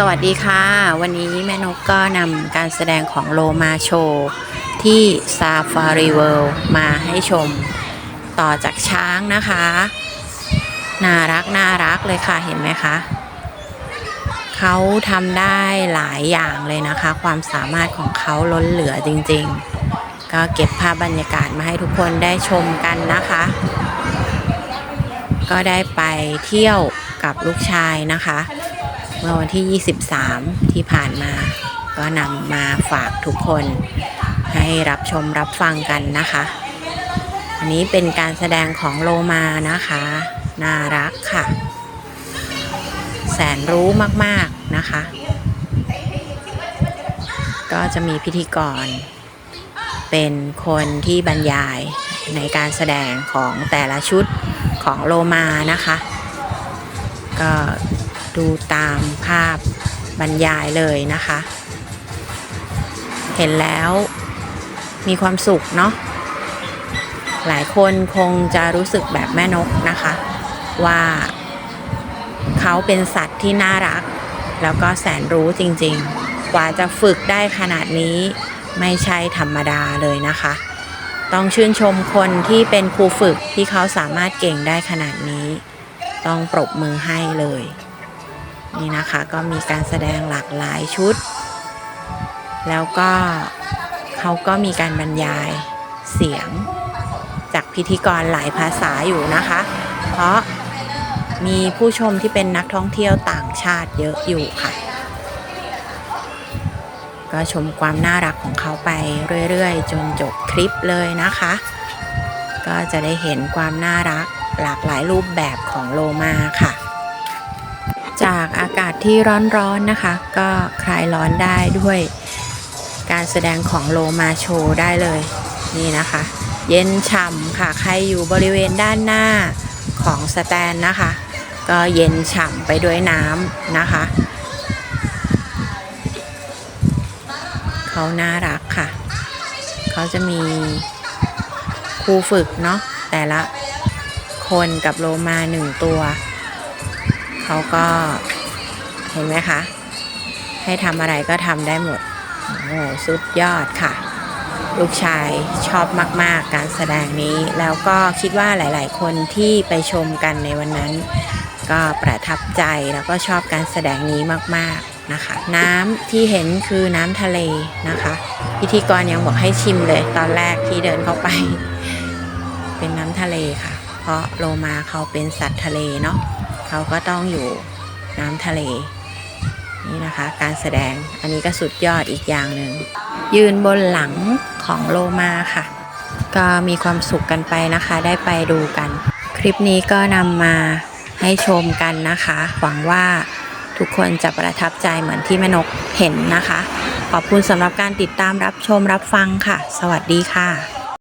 สวัสดีค่ะ วันนี้แม่นกก็นำการแสดงของโลมาโชว์ที่ซาฟารีเวิลด์มาให้ชมต่อจากช้างนะคะ น่ารักน่ารักเลยค่ะเห็นไหมคะเขาทำได้หลายอย่างเลยนะคะ ความสามารถของเขาล้นเหลือจริงๆ ก็เก็บภาพบรรยากาศมาให้ทุกคนได้ชมกันนะคะ ก็ได้ไปเที่ยวกับลูกชายนะคะ เมื่อวันที่ 23 ที่ผ่านมา ก็นำมาฝากทุกคนให้รับชมรับฟังกันนะคะ อันนี้เป็นการแสดงของโลมานะคะ น่ารักค่ะ แสนรู้มากๆนะคะ ก็จะมีพิธีกร เป็นคนที่บรรยายในการแสดงของแต่ละชุดของโลมานะคะ ก็ ดูตามภาพบรรยายเลยนะคะ เห็นแล้วมีความสุขเนาะหลายคนคงจะรู้สึกแบบแม่นกนะคะ ว่าเขาเป็นสัตว์ที่น่ารัก แล้วก็แสนรู้จริงๆ กว่าจะฝึกได้ขนาดนี้ไม่ใช่ธรรมดาเลยนะคะ ต้องชื่นชมคนที่เป็นครูฝึกที่เขาสามารถเก่งได้ขนาดนี้ ต้องปรบมือให้เลย นี่นะคะก็มีการแสดงหลากหลายชุด แล้วก็เขาก็มีการบรรยายเสียงจากพิธีกรหลายภาษาอยู่นะคะ เพราะมีผู้ชมที่เป็นนักท่องเที่ยวต่างชาติเยอะอยู่ค่ะ ก็ชมความน่ารักของเขาไปเรื่อยๆ จนจบคลิปเลยนะคะ ก็จะได้เห็นความน่ารักหลากหลายรูปแบบของโลมาค่ะ ที่ร้อนๆนะคะ ก็คลายร้อนได้ด้วยการแสดงของโลมาโชได้เลยนี่นะคะ เย็นฉ่ำค่ะ ใครอยู่บริเวณด้านหน้าของสแตนนะคะ ก็เย็นฉ่ำไปด้วยน้ำนะคะ เขาน่ารักค่ะ เขาจะมีครูฝึกเนาะแต่ละคนกับโลมาหนึ่งตัว เขาก็ เห็นไหมคะ ให้ทำอะไรก็ทำได้หมดโอ้โหสุดยอดค่ะ ลูกชายชอบมาก ๆ การแสดงนี้ แล้วก็คิดว่าหลาย ๆ คนที่ไปชมกันในวันนั้น ก็ประทับใจแล้วก็ชอบการแสดงนี้มาก ๆ นะคะ น้ำที่เห็นคือน้ำทะเลนะคะ พิธีกรยังบอกให้ชิมเลย ตอนแรกที่เดินเข้าไป เป็นน้ำทะเลค่ะ เพราะโลมาเขาเป็นสัตว์ทะเลเนาะเขาก็ต้องอยู่น้ำทะเล นี่นะคะ การแสดงอันนี้ก็สุดยอดอีกอย่างหนึ่งยืนบนหลังของโลมาค่ะ ก็มีความสุขกันไปนะคะ ได้ไปดูกัน คลิปนี้ก็นำมาให้ชมกันนะคะ หวังว่าทุกคนจะประทับใจเหมือนที่แม่นกเห็นนะคะ ขอบคุณสำหรับการติดตามรับชมรับฟังค่ะ สวัสดีค่ะ